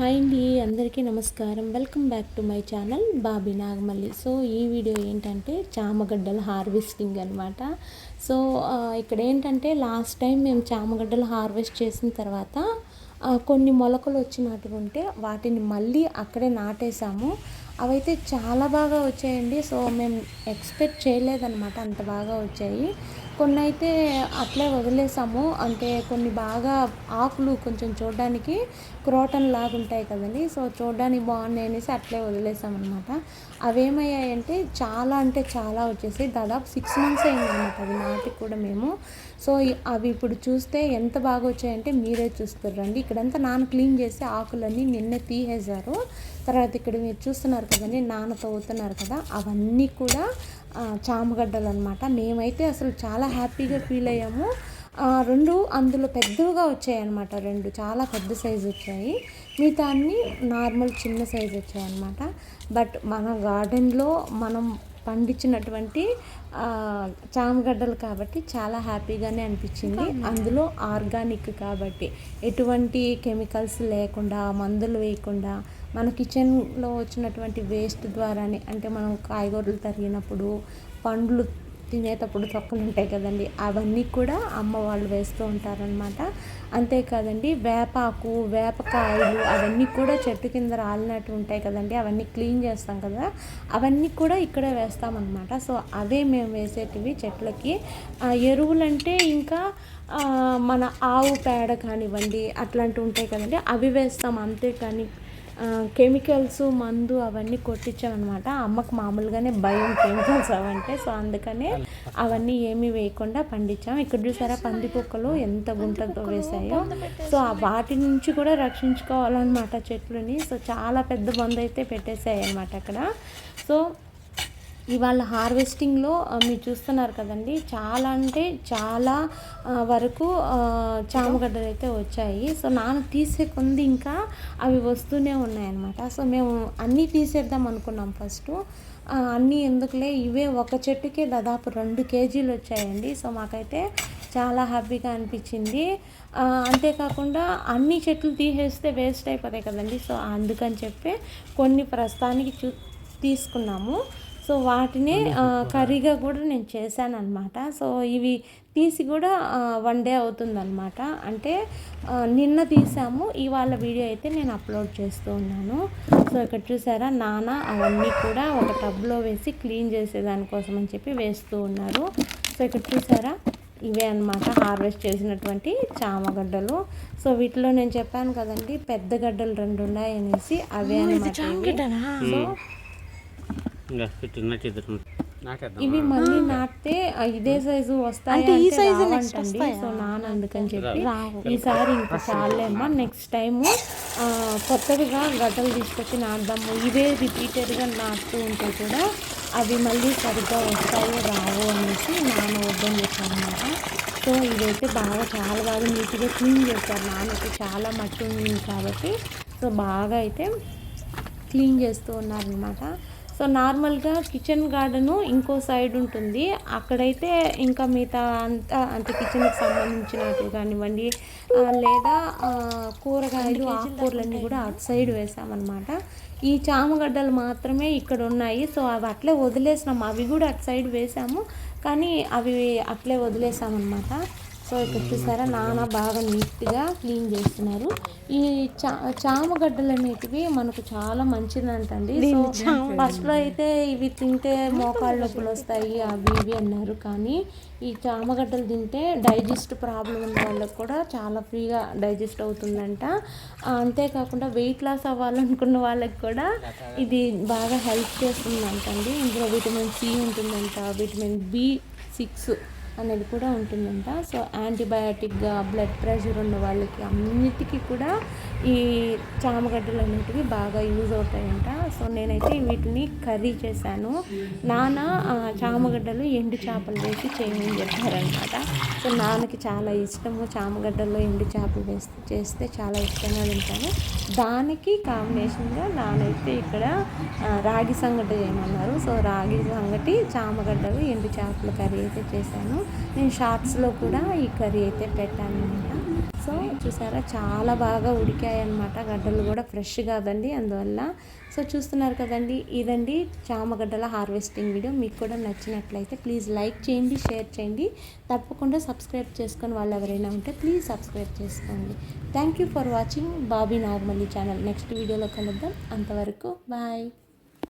Hi అండి అందరికీ నమస్కారం. Welcome back to my channel Bobby Nagamalli. So ఈ వీడియో ఏంటంటే చామగడ్డల హార్వెస్టింగ్ అనమాట సో ఇక్కడ ఏంటంటే లాస్ట్ టైం మేము చామగడ్డలు హార్వెస్ట్ చేసిన తర్వాత కొన్ని మొలకలు వచ్చినట్టు వాటిని మళ్ళీ అక్కడే నాటేసాము అవైతే చాలా బాగా వచ్చాయండి. సో మేము ఎక్స్పెక్ట్ చేయలేదన్నమాట అంత బాగా వచ్చాయి. కొన్ని అయితే అట్లే వదిలేసాము. అంటే కొన్ని బాగా ఆకులు కొంచెం చూడడానికి క్రోటన్ లాగా ఉంటాయి కదండి. సో చూడడానికి బాగున్నాయి అనేసి అట్లే వదిలేసామన్నమాట అవేమయ్యాయంటే చాలా అంటే చాలా వచ్చేసి దాదాపు సిక్స్ మంత్స్ అయిందన్నమాట అవి నాటికి కూడా మేము. సో అవి ఇప్పుడు చూస్తే ఎంత బాగా వచ్చాయంటే మీరే చూస్తారండి ఇక్కడంతా నాన్న క్లీన్ చేసి ఆకులన్నీ నిన్నే తీసేశారు. తర్వాత ఇక్కడ మీరు చూస్తున్నారు కదండి నాన్న తవ్వుతున్నారు కదా అవన్నీ కూడా చామగడ్డలు అనమాట మేమైతే అసలు చాలా హ్యాపీగా ఫీల్ అయ్యాము. రెండు అందులో పెద్దవిగా వచ్చాయి అనమాట రెండు చాలా పెద్ద సైజు వచ్చాయి. మిగతా అన్ని నార్మల్ చిన్న సైజు వచ్చాయి అనమాట బట్ మన గార్డెన్లో మనం పండించినటువంటి చామగడ్డలు కాబట్టి చాలా హ్యాపీగానే అనిపించింది. అందులో ఆర్గానిక్ కాబట్టి ఎటువంటి కెమికల్స్ లేకుండా మందులు వేయకుండా మన కిచెన్లో వచ్చినటువంటి వేస్ట్ ద్వారానే అంటే మనం కాయగూరలు తరిగినప్పుడు పండ్లు తినేటప్పుడు తొక్కలు ఉంటాయి కదండి అవన్నీ కూడా అమ్మ వాళ్ళు వేస్తూ ఉంటారనమాట అంతేకాదండి వేపాకు వేపకాయలు అవన్నీ కూడా చెట్టు కింద రాలినట్టు ఉంటాయి కదండి అవన్నీ క్లీన్ చేస్తాం కదా అవన్నీ కూడా ఇక్కడే వేస్తామన్నమాట. సో అవే మేము వేసేటివి చెట్లకి. ఎరువులంటే ఇంకా మన ఆవు పేడ కానివ్వండి అట్లాంటివి ఉంటాయి కదండి అవి వేస్తాం అంతేకాని కెమికల్స్ మందు అవన్నీ కొట్టించామన్నమాట. అమ్మకు మామూలుగానే భయం కెమికల్స్ అవంటే సో అందుకనే అవన్నీ ఏమీ వేయకుండా పండించాం. ఇక్కడ చూసారా పంది కుక్కలు ఎంత గుంటతో వేసాయో సో ఆ వాటి నుంచి కూడా రక్షించుకోవాలన్నమాట చెట్లని. సో చాలా పెద్ద బంద్ అయితే పెట్టేశాయి అనమాట అక్కడ. సో ఇవాళ హార్వెస్టింగ్లో మీరు చూస్తున్నారు కదండి చాలా అంటే చాలా వరకు చామగడ్డలు అయితే వచ్చాయి. సో నాన్న తీసే కొంది ఇంకా అవి వస్తూనే ఉన్నాయన్నమాట. సో మేము అన్నీ తీసేద్దాం అనుకున్నాం ఫస్ట్. అన్నీ ఎందుకులే ఇవే ఒక చెట్టుకే దాదాపు రెండు కేజీలు వచ్చాయండి. సో మాకైతే చాలా హ్యాపీగా అనిపించింది. అంతేకాకుండా అన్ని చెట్లు తీసేస్తే వేస్ట్ అయిపోతాయి కదండి. సో అందుకని చెప్పి కొన్ని ప్రస్తుతానికి చూ తీసుకున్నాము. సో వాటిని కర్రీగా కూడా నేను చేశాను అనమాట సో ఇవి తీసి కూడా వన్ డే అవుతుందన్నమాట. అంటే నిన్న తీసాము ఇవాళ వీడియో అయితే నేను అప్లోడ్ చేస్తూ ఉన్నాను. సో ఇక్కడ చూసారా నాన్న అవన్నీ కూడా ఒక టబ్లో వేసి క్లీన్ చేసేదానికోసం అని చెప్పి వేస్తూ ఉన్నారు. సో ఇక్కడ చూసారా ఇవే అన్నమాట హార్వెస్ట్ చేసినటువంటి చామగడ్డలు. సో వీటిలో నేను చెప్పాను కదండి పెద్ద గడ్డలు రెండు ఉన్నాయి అనేసి అవే అనమాట సో ఇవి మళ్ళీ నాటితే ఇదే సైజు వస్తాయి అంటే రావంటండి. సో నాన్న అందుకని చెప్పి ఈసారి ఇంకా చాలేమ్మా. నెక్స్ట్ టైము కొత్తగా గడ్డలు తీసుకొచ్చి నాటుదాము. ఇవే రిపీటెడ్గా నాటుతూ ఉంటే కూడా అవి మళ్ళీ సరిగ్గా వస్తాయో రావో అనేసి నాన్న వద్దని చెప్పారనమాట సో ఇదైతే బాగా చాలా బాగా నీట్గా క్లీన్ చేస్తారు నాన్నకి చాలా మట్టి ఉంది కాబట్టి సో బాగా అయితే క్లీన్ చేస్తూ ఉన్నారనమాట. సో నార్మల్గా కిచెన్ గార్డెను ఇంకో సైడ్ ఉంటుంది. అక్కడైతే ఇంకా మిగతా అంతా అంటే కిచెన్కి సంబంధించినట్టు కానివ్వండి లేదా కూరగాయలు ఆకుకూరలన్నీ కూడా అటు సైడ్ వేసామన్నమాట. ఈ చామగడ్డలు మాత్రమే ఇక్కడ ఉన్నాయి. సో అవి అట్లే వదిలేసినాం. అవి కూడా అటు సైడ్ వేసాము. కానీ అవి అట్లే వదిలేసామన్నమాట. సో ఇక్కడ చూసారా నాన్న బాగా నీట్గా క్లీన్ చేస్తున్నారు. ఈ చా చామగడ్డలు అనేటివి మనకు చాలా మంచిదంటండి. సో ఫస్ట్లో అయితే ఇవి తింటే మోకాళ్ళ నొప్పులు వస్తాయి అవి ఇవి అన్నారు. కానీ ఈ చామగడ్డలు తింటే డైజెస్ట్ ప్రాబ్లం ఉన్న వాళ్ళకి కూడా చాలా ఫ్రీగా డైజెస్ట్ అవుతుందంట. అంతేకాకుండా వెయిట్ లాస్ అవ్వాలనుకున్న వాళ్ళకి కూడా ఇది బాగా హెల్ప్ చేస్తుందంటండి. ఇందులో విటమిన్ సి ఉంటుందంట. విటమిన్ బి సిక్స్ అనేది కూడా ఉంటుందంట. సో యాంటీబయాటిక్గా బ్లడ్ ప్రెషర్ ఉన్న వాళ్ళకి అన్నిటికీ కూడా ఈ చామగడ్డలు అనేటివి బాగా యూజ్ అవుతాయంట. సో నేనైతే వీటిని కర్రీ చేశాను. నాన్న చామగడ్డలు ఎండు చేపలు వేసి చేయమని చెప్పారనమాట సో నాన్నకి చాలా ఇష్టము చామగడ్డల్లో ఎండు చేపలు వేస్తే చేస్తే చాలా ఇష్టంగా తింటాను. దానికి కాంబినేషన్గా నానైతే ఇక్కడ రాగి సంగటి చేయమన్నారు. సో రాగి సంగటి చామగడ్డలు ఎండు చేపల కర్రీ అయితే చేశాను. నేను షార్ట్స్లో కూడా ఈ కర్రీ అయితే పెట్టాను అనమాట సో చూసారా చాలా బాగా ఉడికాయి గడ్డలు కూడా ఫ్రెష్ కాదండి అందువల్ల. సో చూస్తున్నారు కదండి ఇదండి చామగడ్డల హార్వెస్టింగ్ వీడియో. మీకు కూడా నచ్చినట్లయితే ప్లీజ్ లైక్ చేయండి షేర్ చేయండి. తప్పకుండా సబ్స్క్రైబ్ చేసుకొని వాళ్ళు ఎవరైనా ఉంటే ప్లీజ్ సబ్స్క్రైబ్ చేసుకోండి. Thank you for watching. Bobby Nagamalli channel. Next వీడియోలో కలుద్దాం. అంతవరకు బాయ్.